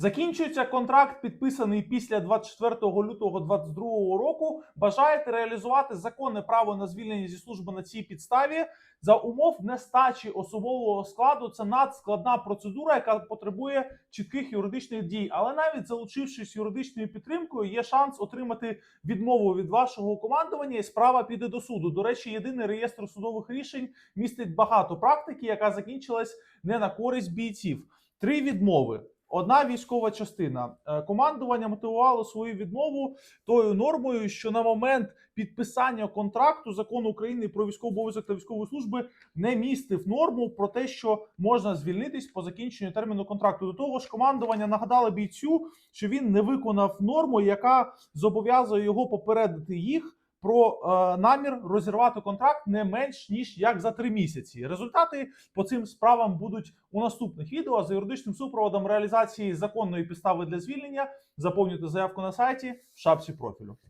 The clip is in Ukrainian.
Закінчується контракт, підписаний після 24 лютого 2022 року. Бажаєте реалізувати законне право на звільнення зі служби на цій підставі за умов нестачі особового складу. Це надскладна процедура, яка потребує чітких юридичних дій. Але навіть залучившись юридичною підтримкою, є шанс отримати відмову від вашого командування, і справа піде до суду. До речі, єдиний реєстр судових рішень містить багато практики, яка закінчилась не на користь бійців. Три відмови. Одна військова частина Е, командування мотивувало свою відмову тою нормою, що на момент підписання контракту закону України про військовий обов'язок та військової служби не містив норму про те, що можна звільнитись по закінченню терміну контракту. До того ж, командування нагадало бійцю, що він не виконав норму, яка зобов'язує його попередити їх. Про е, намір розірвати контракт не менш ніж як за три місяці. Результати по цим справам будуть у наступних відео. За юридичним супроводом реалізації законної підстави для звільнення заповнюйте заявку на сайті в шапці профілю.